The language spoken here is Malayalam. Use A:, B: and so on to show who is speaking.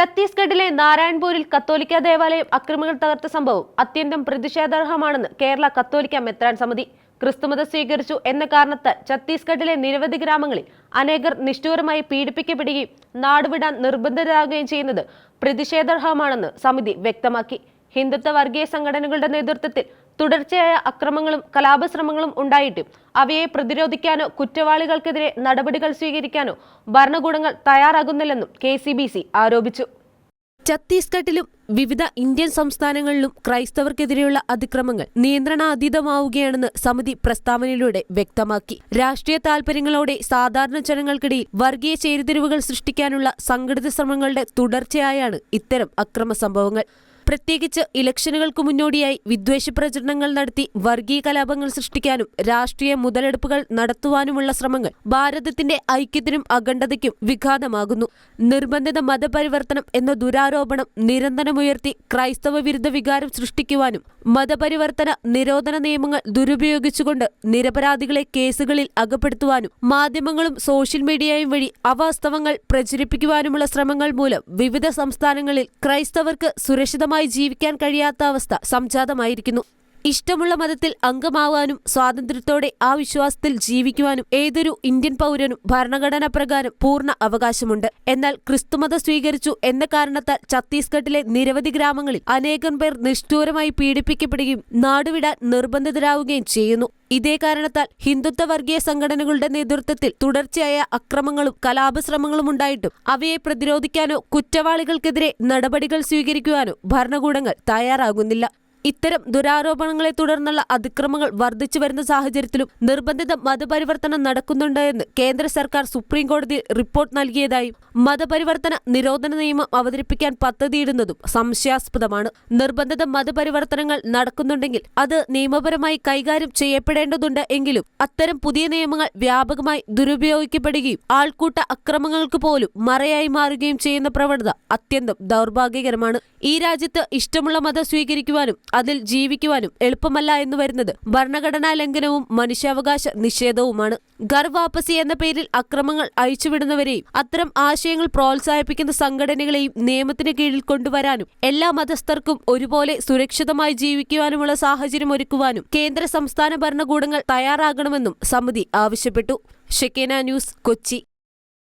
A: ഛത്തീസ്ഗഡിലെ നാരായൺപൂരിൽ കത്തോലിക്ക ദേവാലയം അക്രമികൾ തകർത്ത സംഭവം അത്യന്തം പ്രതിഷേധാർഹമാണെന്ന് കേരള കത്തോലിക്ക മെത്രാൻ സമിതി ക്രിസ്തുമതം സ്വീകരിച്ചു എന്ന കാരണത്താൽ ഛത്തീസ്ഗഡിലെ നിരവധി ഗ്രാമങ്ങളിൽ അനേകർ നിഷ്ഠൂരമായി പീഡിപ്പിക്കപ്പെടുകയും നാടുവിടാൻ നിർബന്ധിതരാകുകയും ചെയ്യുന്നത് പ്രതിഷേധാർഹമാണെന്ന് സമിതി വ്യക്തമാക്കി. ഹിന്ദുത്വ വർഗീയ സംഘടനകളുടെ നേതൃത്വത്തിൽ തുടർച്ചയായ അക്രമങ്ങളും കലാപശ്രമങ്ങളും ഉണ്ടായിട്ടും അവയെ പ്രതിരോധിക്കാനോ കുറ്റവാളികൾക്കെതിരെ നടപടികൾ സ്വീകരിക്കാനോ ഭരണകൂടങ്ങൾ തയ്യാറാകുന്നില്ലെന്നും കെ ആരോപിച്ചു. ഛത്തീസ്ഗഡിലും വിവിധ ഇന്ത്യൻ സംസ്ഥാനങ്ങളിലും ക്രൈസ്തവർക്കെതിരെയുള്ള അതിക്രമങ്ങൾ നിയന്ത്രണാതീതമാവുകയാണെന്ന് സമിതി പ്രസ്താവനയിലൂടെ വ്യക്തമാക്കി. രാഷ്ട്രീയ താൽപര്യങ്ങളോടെ സാധാരണ ജനങ്ങൾക്കിടയിൽ വർഗീയ ചേരിതിരിവുകൾ സൃഷ്ടിക്കാനുള്ള സംഘടിത ശ്രമങ്ങളുടെ തുടർച്ചയായാണ് ഇത്തരം അക്രമ സംഭവങ്ങൾ പ്രത്യേകിച്ച് ഇലക്ഷനുകൾക്ക് മുന്നോടിയായി വിദ്വേഷ പ്രചരണങ്ങൾ നടത്തി വർഗീയ കലാപങ്ങൾ സൃഷ്ടിക്കാനും രാഷ്ട്രീയ മുതലെടുപ്പുകൾ നടത്തുവാനുമുള്ള ശ്രമങ്ങൾ ഭാരതത്തിന്റെ ഐക്യത്തിനും അഖണ്ഡതയ്ക്കും വിഘാതമാകുന്നു. നിർബന്ധിത മതപരിവർത്തനം എന്ന ദുരാരോപണം നിരന്തരമുയർത്തി ക്രൈസ്തവ വിരുദ്ധ വികാരം സൃഷ്ടിക്കുവാനും മതപരിവർത്തന നിരോധന നിയമങ്ങൾ ദുരുപയോഗിച്ചുകൊണ്ട് നിരപരാധികളെ കേസുകളിൽ അകപ്പെടുത്തുവാനും മാധ്യമങ്ങളും സോഷ്യൽ മീഡിയയും വഴി അവാസ്തവങ്ങൾ പ്രചരിപ്പിക്കുവാനുമുള്ള ശ്രമങ്ങൾ മൂലം വിവിധ സംസ്ഥാനങ്ങളിൽ ക്രൈസ്തവർക്ക് സുരക്ഷിതമായി ജീവിക്കാൻ കഴിയാത്ത അവസ്ഥ. സംജാതമായിരിക്കുന്നു. ഇഷ്ടമുള്ള മതത്തിൽ അംഗമാവാനും സ്വാതന്ത്ര്യത്തോടെ ആ വിശ്വാസത്തിൽ ജീവിക്കുവാനും ഏതൊരു ഇന്ത്യൻ പൗരനും ഭരണഘടന പ്രകാരം പൂർണ അവകാശമുണ്ട്. എന്നാൽ ക്രിസ്തുമതം സ്വീകരിച്ചു എന്ന കാരണത്താൽ ഛത്തീസ്ഗഡിലെ നിരവധി ഗ്രാമങ്ങളിൽ അനേകം പേർ നിഷ്ഠൂരമായി പീഡിപ്പിക്കപ്പെടുകയും നാടുവിടാൻ നിർബന്ധിതരാവുകയും ചെയ്യുന്നു. ഇതേ കാരണത്താൽ ഹിന്ദുത്വ വർഗീയ സംഘടനകളുടെ നേതൃത്വത്തിൽ തുടർച്ചയായ അക്രമങ്ങളും കലാപശ്രമങ്ങളും ഉണ്ടായിട്ടും അവയെ പ്രതിരോധിക്കാനോ കുറ്റവാളികൾക്കെതിരെ നടപടികൾ സ്വീകരിക്കുവാനോ ഭരണകൂടങ്ങൾ തയ്യാറാകുന്നില്ല. ഇത്തരം ദുരാരോപണങ്ങളെ തുടർന്നുള്ള അതിക്രമങ്ങൾ വർദ്ധിച്ചു വരുന്ന സാഹചര്യത്തിലും നിർബന്ധിത മതപരിവർത്തനം നടക്കുന്നുണ്ടെന്ന് കേന്ദ്ര സർക്കാർ സുപ്രീം കോടതിയിൽ റിപ്പോർട്ട് നൽകിയതായും മതപരിവർത്തന നിരോധന നിയമം അവതരിപ്പിക്കാൻ പദ്ധതിയിടുന്നതും സംശയാസ്പദമാണ്. നിർബന്ധിത മതപരിവർത്തനങ്ങൾ നടക്കുന്നുണ്ടെങ്കിൽ അത് നിയമപരമായി കൈകാര്യം ചെയ്യപ്പെടേണ്ടതുണ്ട് എങ്കിലും അത്തരം പുതിയ നിയമങ്ങൾ വ്യാപകമായി ദുരുപയോഗിക്കപ്പെടുകയും ആൾക്കൂട്ട അക്രമങ്ങൾക്ക് പോലും മറയായി മാറുകയും ചെയ്യുന്ന പ്രവണത അത്യന്തം ദൗർഭാഗ്യകരമാണ്. ഈ രാജ്യത്ത് ഇഷ്ടമുള്ള മതം സ്വീകരിക്കുവാനും അതിൽ ജീവിക്കുവാനും എളുപ്പമല്ല എന്ന് വരുന്നത്. ഭരണഘടനാ ലംഘനവും മനുഷ്യാവകാശ നിഷേധവുമാണ്. ഘർ വാപ്പസി എന്ന പേരിൽ അക്രമങ്ങൾ അയച്ചുവിടുന്നവരെയും അത്തരം ആശയങ്ങൾ പ്രോത്സാഹിപ്പിക്കുന്ന സംഘടനകളെയും നിയമത്തിന് കീഴിൽ കൊണ്ടുവരാനും എല്ലാ മതസ്ഥർക്കും ഒരുപോലെ സുരക്ഷിതമായി ജീവിക്കുവാനുമുള്ള സാഹചര്യം ഒരുക്കുവാനും കേന്ദ്ര സംസ്ഥാന ഭരണകൂടങ്ങൾ തയ്യാറാകണമെന്നും സമിതി ആവശ്യപ്പെട്ടു. ഷെക്കേന ന്യൂസ് കൊച്ചി.